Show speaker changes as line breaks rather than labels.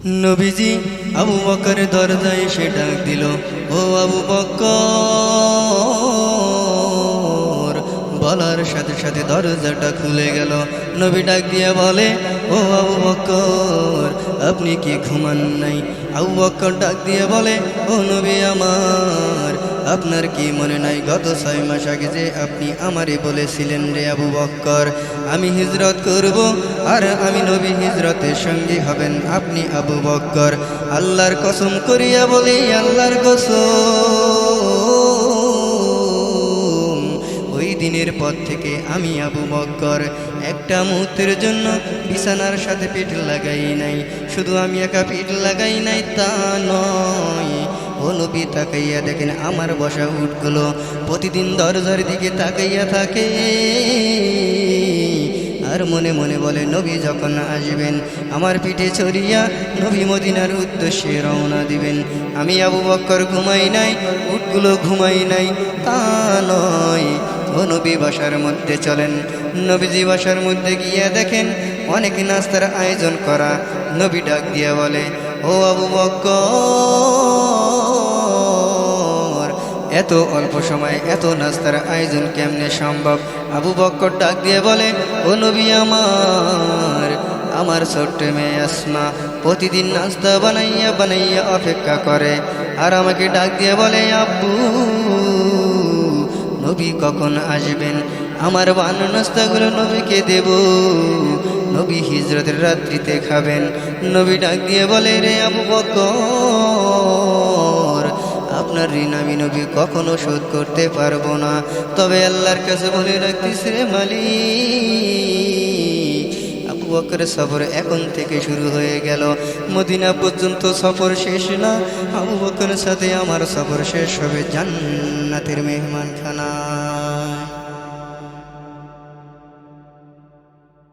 নবীজি আবু বকর দরজায় সে ডাক দিল, ও আবু বকর, বলার সাথে সাথে দরজাটা খুলে গেল। নবী ডাক দিয়ে বলে ও আবু বকর, আপনি কি ঘুমান নাই? আবু বকর ডাক দিয়ে বলে, ও নবী আমার, আপনার কি মনে নাই? গত ছয় মাস আগে যে আপনি আমারে বলেছিলেন রে আবু বক্কর আমি হিজরত করব আর আমি নবী হিজরতের সঙ্গী হবেন আপনি আবু বক্কর আল্লাহর কসম করিয়া বলি, আল্লাহর কসম। দিনের পর থেকে আমি আবু বক্কর। একটা মুহূর্তের জন্য বিছানার সাথে পেট লাগাই নাই। শুধু আমি একা পেট লাগাই নাই, তা নয়। ও নবী, তাকাইয়া দেখেন আমার বসা উঠগুলো প্রতিদিন দরজার দিকে তাকাইয়া থাকে। আর মনে মনে বলে, নবী, যখন আসবেন, আমার পিঠে ছড়িয়া নবী মদিনার উদ্দেশ্যে রওনা দিবেন। আমি আবু বক্কর ঘুমাই নাই, উটগুলো ঘুমাই নাই, তা নয়। নবী বাসার মধ্যে চলেন। নবীজি বাসার মধ্যে গিয়ে দেখেন অনেক নাস্তার আয়োজন করা। নবী ডাক দিয়ে বলে, ও আবু বক্কর, এত অল্প সময় এত নাস্তার আয়োজন কেমনে সম্ভব? আবু বক্কর ডাক দিয়ে বলে, ও নবী আমার আমার ছোট্ট মেয়ে আসমা প্রতিদিন নাস্তা বানাইয়া বানাইয়া অপেক্ষা করে। আর আমাকে ডাক দিয়ে বলে, আব্বু নবী কখন আসবেন? আমার বান নাস্তাগুলো নবীকে দেব। নবী হিজরতের রাত্রিতে খাবেন। নবী ডাক দিয়ে বলে, রে আবু বকর, আপনার ঋণ আমি নবী কখনো শোধ করতে পারব না। তবে আল্লাহর কাছে বলে রাখতিস রে মালিক। বকরের সফর এখন থেকে শুরু হয়ে গেল। মদিনা পর্যন্ত সফর শেষ না আবু বকরের সাথে আমার সফর শেষ হবে জান্নাতের মেহমানখানা।